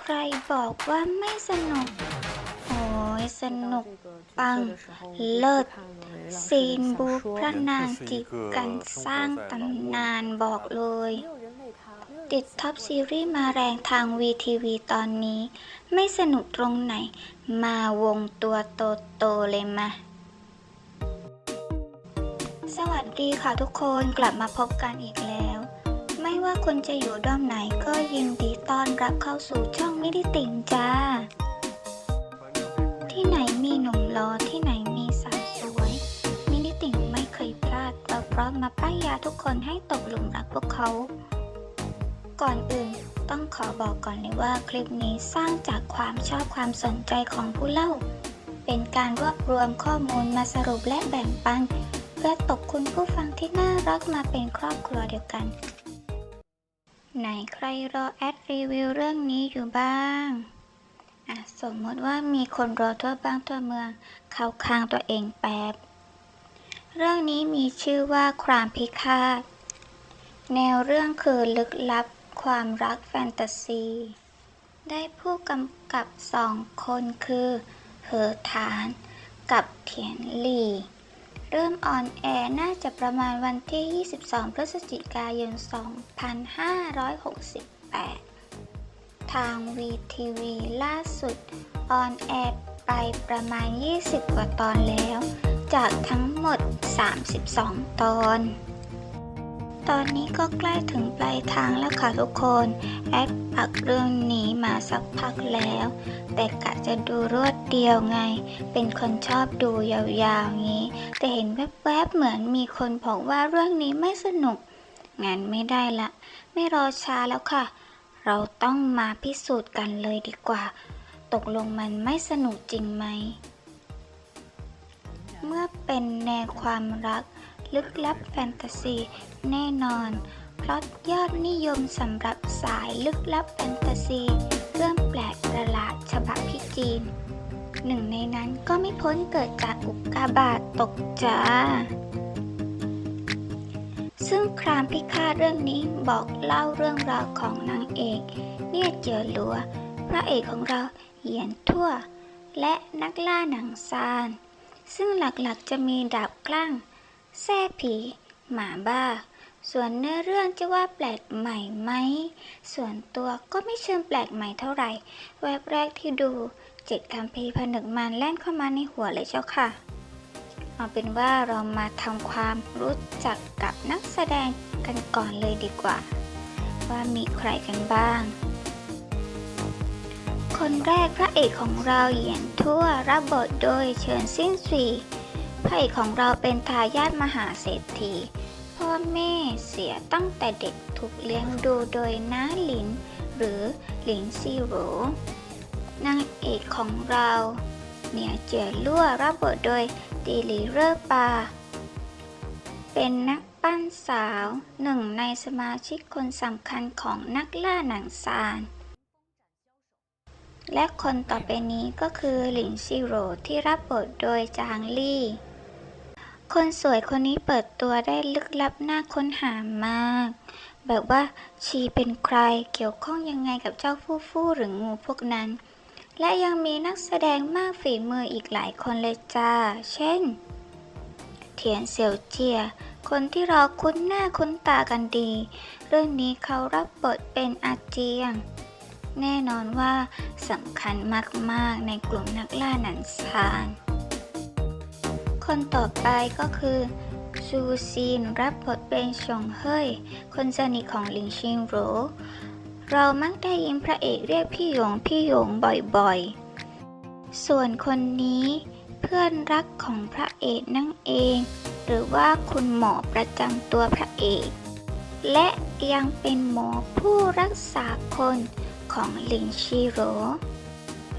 ใครบอกว่าไม่สนุก โอ้ยสนุกปังเลิศซีนบูพระนางจีบกันสร้างตำนานบอกเลย ติดท็อปซีรีส์มาแรงทาง VTV ตอนนี้ ไม่สนุกตรงไหน มาวงตัวโตๆเลยมาสวัสดีค่ะทุกคนกลับมาพบกันอีกแล้ว ไม่ว่าคุณจะอยู่ด้อมไหนก็ยินดีต้อนรับเข้าสู่ช่องมิดิติ่งจ้า ที่ไหนมีหนุ่มรอที่ไหนมีสาวสวย มินิติ่งไม่เคยพลาดเราพร้อมมาป้ายยาทุกคนให้ตกหลุมรักพวกเขา ก่อนอื่นต้องขอบอกก่อนเลยว่าคลิปนี้สร้างจากความชอบความสนใจของผู้เล่า เป็นการรวบรวมข้อมูลมาสรุปและแบ่งปันเพื่อตกคุณผู้ฟังที่น่ารักมาเป็นครอบครัวเดียวกัน ไหนใครรอแอดรีวิวเรื่องนี้อยู่บ้างอะสมมติว่ามีคนรอทั่วบ้านทั่วเมือง เข้าข้างตัวเองแป๊บ เรื่องนี้มีชื่อว่าครามพิฆาต แนวเรื่องคือลึกลับความรักแฟนตาซี ได้ผู้กำกับสองคนคือ เหอฐานกับเถียนหลี่ เริ่มออนแอร์น่าจะประมาณวันที่ 22 พฤศจิกายน 2568 ทาง VTV ล่าสุด ออนแอร์ไปประมาณ 20 กว่าตอนแล้ว จากทั้งหมด 32 ตอน ตอนนี้ก็ใกล้ถึงปลายทางแล้วค่ะทุกคน แอดปักเรื่องนี้มาสักพักแล้ว แต่กะจะดูรวดเดียวไง เป็นคนชอบดูยาวๆงี้ แต่เห็นแวบๆเหมือนมีคนบอกว่าเรื่องนี้ไม่สนุกงั้นไม่ได้ละ ไม่รอช้าแล้วค่ะ เราต้องมาพิสูจน์กันเลยดีกว่า ตกลงมันไม่สนุกจริงไหม เมื่อเป็นแนวความรักลึกลับแฟนตาซี แน่นอน พล็อตยอดนิยมสำหรับสายลึกลับแฟนตาซี เรื่องแปลกประหลาดฉบับพี่จีน หนึ่งในนั้นก็ไม่พ้นเกิดจากอุกกาบาตตกจ้า ซึ่งครามพิฆาตเรื่องนี้บอกเล่าเรื่องราวของนางเอกเนี่ยเจอหลัว พระเอกของเราเหยียนทั่ว และนักล่าหนังซาน ซึ่งหลักๆจะมีดาบกล้างแซ่ผี หมาบ้า ส่วนเนื้อเรื่องจะว่าแปลกใหม่ไหม ส่วนตัวก็ไม่เชิงแปลกใหม่เท่าไหร่ แวบแรกที่ดูเจ็ดคำพีร์ผนึกมันแล่นเข้ามาในหัวเลยเจ้าค่ะ เอาเป็นว่าเรามาทำความรู้จักกับนักแสดงกันก่อนเลยดีกว่า ว่ามีใครกันบ้าง คนแรกพระเอกของเราเหยียนทั่วรับบทโดยเฉินซิ่นซีพระเอกของเราเป็นทายาทมหาเศรษฐี พ่อแม่เสียตั้งแต่เด็กถูกเลี้ยงดูโดยน้าหลิน หรือหลินซีโรนางเอกของเราเนี่ยเจียลั่วรับบทโดยตีหลีเร่อปา เป็นนักปั้นสาวหนึ่งในสมาชิกคนสำคัญของนักล่าหนังซาน และคนต่อไปนี้ก็คือหลินซิโรที่รับบทโดยจางลี่ คนสวยคนนี้เปิดตัวได้ลึกลับน่าค้นหามาก แบบว่าชีเป็นใครเกี่ยวข้องยังไงกับเจ้าฟู่ฟู่หรืองูพวกนั้น และยังมีนักแสดงมากฝีมืออีกหลายคนเลยจ้า เช่น เทียนเสี่ยวเจีย คนที่เราคุ้นหน้าคุ้นตากันดี เรื่องนี้เขารับบทเป็นอาเจียง แน่นอนว่าสำคัญมากๆในกลุ่มนักล่าหนันซาน คนต่อไปก็คือซูซีนรับบทเป็นชงเฮยคนสนิทของหลิงชิงโหรเรามักได้ยินพระเอกเรียกพี่หยงพี่หยงบ่อยๆ ส่วนคนนี้เพื่อนรักของพระเอกนั่นเอง หรือว่าคุณหมอประจำตัวพระเอก และยังเป็นหมอผู้รักษาคนของหลินชิโร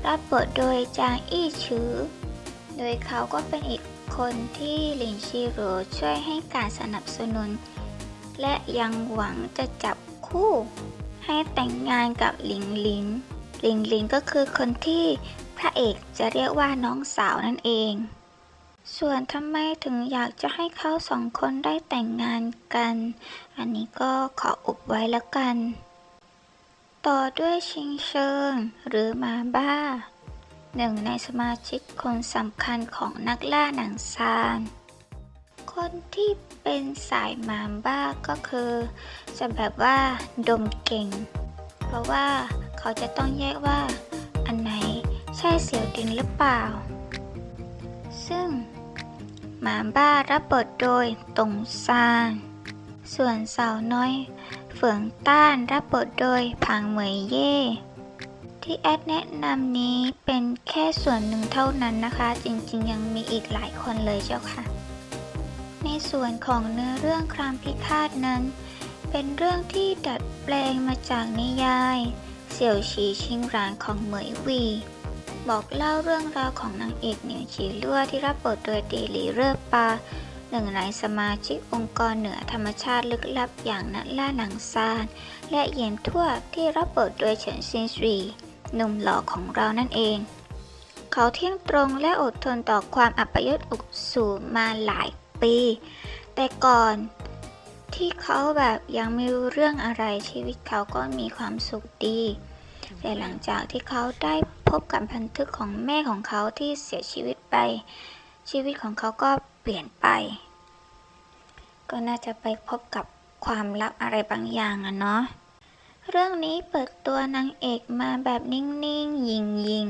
รับบทโดยจางอี้ฉือ โดยเขาก็เป็นอีก คนที่หลินชิโรช่วยให้การสนับสนุน และยังหวังจะจับคู่ ให้แต่งงานกับหลิงหลิน หลิงหลินก็คือคนที่พระเอกจะเรียกว่าน้องสาวนั่นเอง ส่วนทำไมถึงอยากจะให้เขาสองคนได้แต่งงานกัน อันนี้ก็ขออุบไว้แล้วกัน ต่อด้วยชิงเชิงหรือมาบ้า หนึ่งในสมาชิกคนสำคัญของนักล่าหนังซาน คนที่เป็นสายหมามบ้าก็คือ จะแบบว่าดมเก่ง เพราะว่าเขาจะต้องแยกว่า อันไหนใช่เสียวดินหรือเปล่า ซึ่ง หมามบ้ารับบทโดยตงซาน ส่วนสาวน้อยเฟืองต้านรับบทโดยผางเหมยเย่ ที่แอดแนะนำนี้เป็นแค่ส่วนหนึ่งเท่านั้นนะคะ จริงๆ ยังมีอีกหลายคนเลยเจ้าค่ะ ในส่วนของเนื้อเรื่องครามพิฆาตนั้น เป็นเรื่องที่ดัดแปลงมาจากนิยาย เสี่ยวฉีชิงหรานของเหมยวี บอกเล่าเรื่องราวของนางเอกเหนียวฉีลั่วที่รับบทโดยเดหลีเรือปาหนึ่งในสมาชิกองค์กรเหนือธรรมชาติลึกลับอย่างนักล่าหนังซาน และเยียนทั่วที่รับบทโดยเฉินซินซี หนุ่มหล่อของเรานั่นเอง เขาเที่ยงตรงและอดทนต่อความอัปยศอุกสูมาหลายปี แต่ก่อนที่เขาแบบยังไม่รู้เรื่องอะไรชีวิตเขาก็มีความสุขดี แต่หลังจากที่เขาได้พบกับพันทึกของแม่ของเขาที่เสียชีวิตไป ชีวิตของเขาก็เปลี่ยนไป ก็น่าจะไปพบกับความลับอะไรบางอย่างอะเนาะ เรื่องนี้เปิดตัวนางเอกมาแบบนิ่งๆ ยิงยิง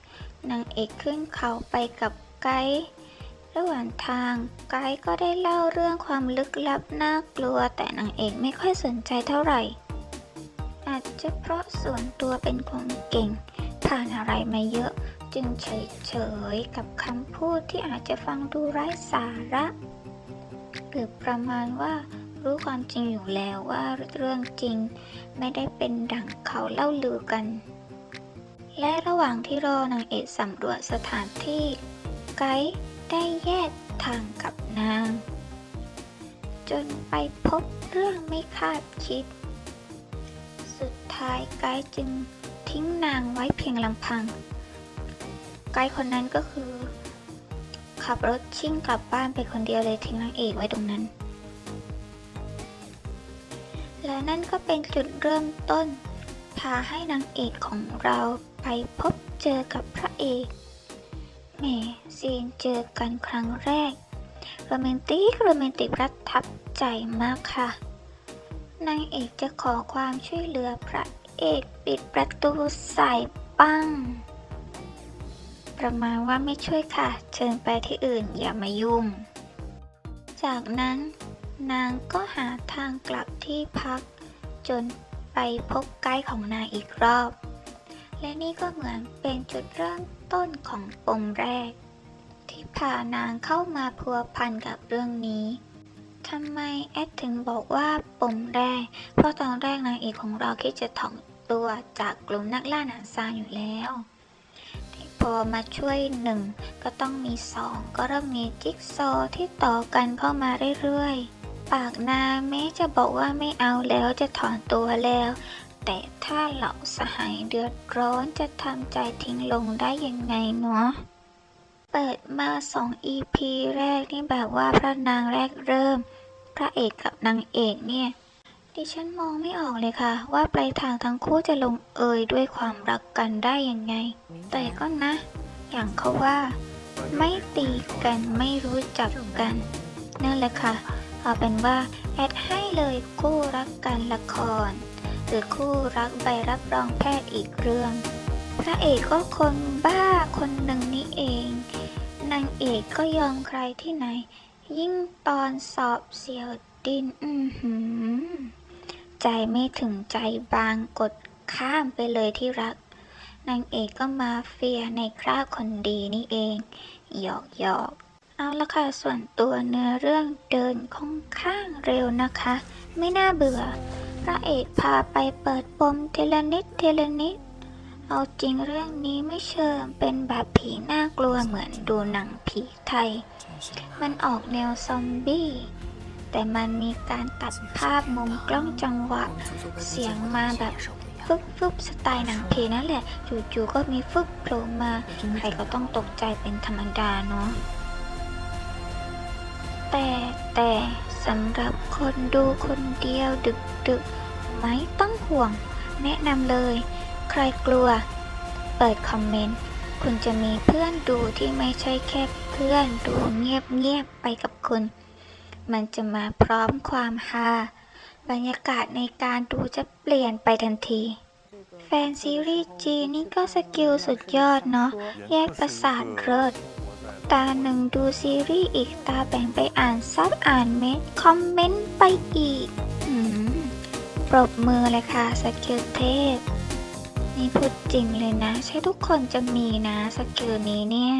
ๆนางเอกขึ้นเขาไปกับไกด์ระหว่างทางไกด์ก็ได้เล่าเรื่องความลึกลับน่ากลัว แต่นางเอกไม่ค่อยสนใจเท่าไหร่ อาจจะเพราะส่วนตัวเป็นคนเก่ง ผ่านอะไรมาเยอะ จึงเฉยๆกับคำพูดที่อาจจะฟังดูไร้สาระ หรือประมาณว่า รู้ความจริงอยู่แล้วว่าเรื่องจริงไม่ได้เป็นดั่งเขาเล่าลือกัน และระหว่างที่รอนางเอกสำรวจสถานที่ ไกด์ได้แยกทางกับนาง จนไปพบเรื่องไม่คาดคิด สุดท้ายไกด์จึงทิ้งนางไว้เพียงลำพัง ไกด์คนนั้นก็คือ ขับรถชิ่งกลับบ้านไปคนเดียวเลยทิ้งนางเอกไว้ตรงนั้น และนั่นก็เป็นจุดเริ่มต้น พาให้นางเอกของเราไปพบเจอกับพระเอกแหมซีนเจอกันครั้งแรก โรแมนติก โรแมนติกประทับใจมากค่ะ นางเอกจะขอความช่วยเหลือพระเอกปิดประตูใส่ปังประมาณว่าไม่ช่วยค่ะ เชิญไปที่อื่นอย่ามายุ่ง จากนั้น นางก็หาทางกลับที่พัก จนไปพบไกด์ของนางอีกรอบ และนี่ก็เหมือนเป็นจุดเริ่มต้นของปมแรก ที่พานางเข้ามาพัวพันกับเรื่องนี้ทำไมแอดถึงบอกว่าปมแรก เพราะตอนแรกนางเอกของเราคิดจะถ่องตัวจากกลุ่มนักล่าหนังซานอยู่แล้วพอมาช่วยหนึ่งก็ต้องมีสองก็เริ่มมีจิ๊กซอว์ที่ต่อกันเข้ามาเรื่อยๆ ปากนางแม้จะบอกว่าไม่เอาแล้วจะถอนตัวแล้ว แต่ถ้าเหล่าสหายเดือดร้อนจะทำใจทิ้งลงได้ยังไงเนาะเปิดมาสอง EP แรกนี่แบบว่าพระนางแรกเริ่ม พระเอกกับนางเอกเนี่ยดิฉันมองไม่ออกเลยค่ะ ว่าปลายทางทั้งคู่จะลงเอยด้วยความรักกันได้ยังไง แต่ก็นะ อย่างเขาว่า ไม่ตีกันไม่รู้จักกัน นั่นแหละค่ะ เอาเป็นว่าแอดให้เลยคู่รักกันละคร หรือคู่รักใบรับรองแพทย์อีกเรื่อง พระเอกก็คนบ้าคนหนึ่งนี่เอง นางเอกก็ยอมใครที่ไหน ยิ่งตอนสอบเสียวดิน อือหือ ใจไม่ถึงใจบางกดข้ามไปเลยที่รัก นางเอกก็มาเฟียในคราบคนดีนี่เอง หยอกหยอก เอาละค่ะ ส่วนตัวเนื้อเรื่องเดินค่อนข้างเร็วนะคะ ไม่น่าเบื่อ พระเอกพาไปเปิดปมเทเลนิดเทเลนิดเอาจริงเรื่องนี้ไม่เชิงเป็นแบบผีน่ากลัวเหมือนดูหนังผีไทย มันออกแนวซอมบี้แต่มันมีการตัดภาพมุมกล้องจังหวะ เสียงมาแบบฟึบฟึบสไตล์หนังผีนั่นแหละจู่ๆก็มีฟึบโผล่มา ใครก็ต้องตกใจเป็นธรรมดาเนาะ แต่แต่สำหรับคนดูคนเดียวดึกดึกไม่ต้องห่วง แนะนำเลย ใครกลัว เปิดคอมเมนต์ คุณจะมีเพื่อนดูที่ไม่ใช่แค่เพื่อนดูเงียบๆไปกับคุณ มันจะมาพร้อมความฮาบรรยากาศในการดูจะเปลี่ยนไปทันทีแฟนซีรีส์จีนนี่ก็สกิลสุดยอดเนาะ แยกประสาทเลิศ ตาหนึ่งดูซีรีส์อีกตาแบ่งไปอ่านซับอ่านเมนต์คอมเมนต์ไปอีกอืมปรบมือเลยค่ะสกิลเทพ นี่พูดจริงเลยนะ ใช่ทุกคนจะมีนะสกิลนี้เนี่ย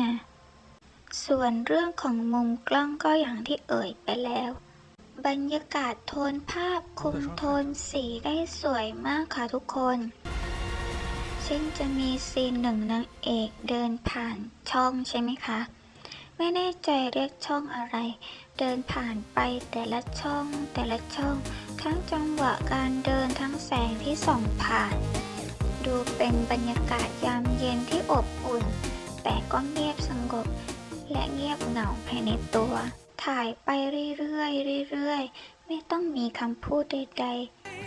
ส่วนเรื่องของมุมกล้องก็อย่างที่เอ่ยไปแล้ว บรรยากาศโทนภาพคุมโทนสีได้สวยมากค่ะทุกคนเช่นจะมีซีนหนึ่งนางเอกเดินผ่านช่องใช่ไหมคะ ไม่แน่ใจเรียกช่องอะไร เดินผ่านไปแต่ละช่องแต่ละช่อง ทั้งจังหวะการเดินทั้งแสงที่ส่องผ่าน ดูเป็นบรรยากาศยามเย็นที่อบอุ่น แต่ก็เงียบสงบ และเงียบเหงาภายในตัว ถ่ายไปเรื่อยๆเรื่อยๆ ไม่ต้องมีคำพูดใด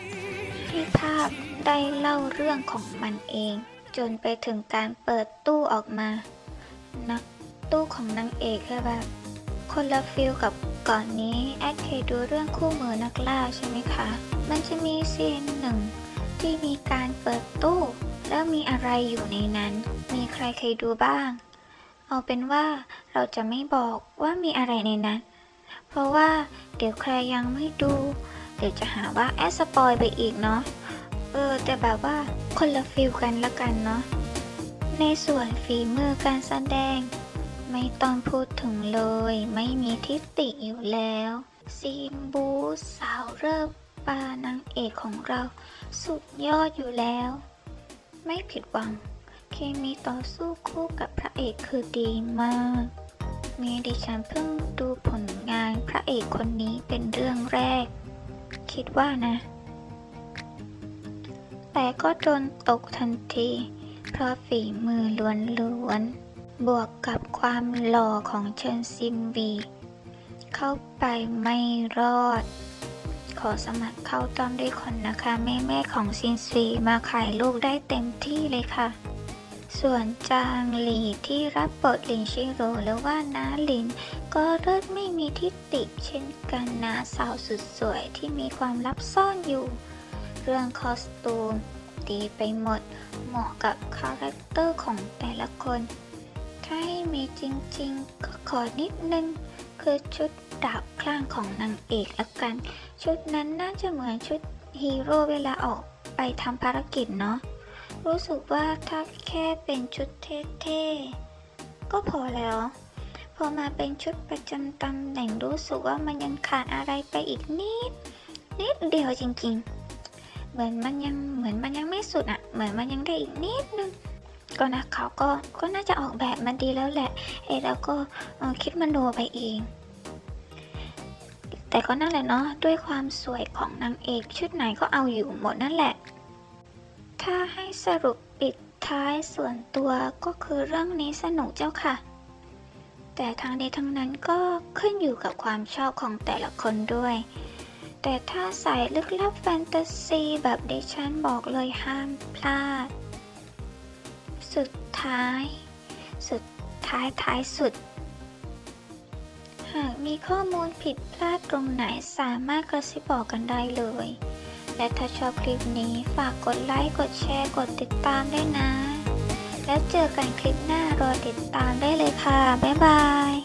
ๆให้ภาพได้เล่าเรื่องของมันเอง จนไปถึงการเปิดตู้ออกมา นัก ตู้ของนางเอกคือแบบคนละฟิลกับก่อนนี้แอดเคยดูเรื่องคู่มือนักล่าใช่ไหมคะ มันจะมีซีนหนึ่งที่มีการเปิดตู้ แล้วมีอะไรอยู่ในนั้น มีใครเคยดูบ้าง เอาเป็นว่าเราจะไม่บอกว่ามีอะไรในนั้น เพราะว่าเดี๋ยวใครยังไม่ดู เดี๋ยวจะหาว่าแอดสปอยไปอีกเนาะเออแต่แบบว่าคนละฟิลกันละกันเนาะในส่วนฝีมือการแสดง ไม่ต้องพูดถึงเลย ไม่มีทิฏฐิอยู่แล้ว ซีนบูสาวเริ่มปานางเอกของเราสุดยอดอยู่แล้ว ไม่ผิดหวัง เคมีต่อสู้คู่กับพระเอกคือดีมาก มีดิฉันเพิ่งดูผลงานพระเอกคนนี้เป็นเรื่องแรก คิดว่านะ แต่ก็โดนตกทันที เพราะฝีมือล้วนๆ บวกกับความหล่อของเชิญซิมวี เข้าไปไม่รอด ขอสมัครเข้าต้อมด้วยคนนะคะ แม่แม่ของซินซีมาขายลูกได้เต็มที่เลยค่ะ ส่วนจางหลีที่รับบทลินชิโร่หรือว่าน้าลิน ก็เลิศไม่มีทิฏฐิเช่นกันนาสาวสุดสวยที่มีความลับซ่อนอยู่ เรื่องคอสตูมดีไปหมด เหมาะกับคาแรคเตอร์ของแต่ละคน ถ้าให้มีจริงๆ ก็ขอนิดนึง คือชุดดาบคลั่งของนางเอกละกัน ชุดนั้นน่าจะเหมือนชุดฮีโร่เวลาออกไปทำภารกิจเนาะรู้สึกว่าถ้าแค่เป็นชุดเท่ๆ ก็พอแล้ว พอมาเป็นชุดประจำตำแหน่งรู้สึกว่ามันยังขาดอะไรไปอีกนิด นิดเดียวจริงๆ เหมือนมันยังเหมือนมันยังไม่สุดอะ่ะ เหมือนมันยังได้อีกนิดนึง ก็นะเขาก็ก็น่าจะออกแบบมันดีแล้วแหละเอยเราก็คิดมันโนไปเอง แต่ก็นั่นแหละเนาะด้วยความสวยของนางเอกชุดไหนก็เอาอยู่หมดนั่นแหละ ถ้าให้สรุปปิดท้ายส่วนตัวก็คือเรื่องนี้สนุกเจ้าค่ะ แต่ทั้งนี้ทั้งนั้นก็ขึ้นอยู่กับความชอบของแต่ละคนด้วย แต่ถ้าใส่ลึกลับแฟนตาซีแบบดิฉันบอกเลยห้ามพลาด สุดท้าย สุดท้ายท้ายสุด หากมีข้อมูลผิดพลาดตรงไหนสามารถกระซิบบอกกันได้เลย และถ้าชอบคลิปนี้ฝากกดไลค์ กดแชร์ กดติดตามด้วยนะ แล้วเจอกันคลิปหน้ารอติดตามได้เลยค่ะ บ๊ายบาย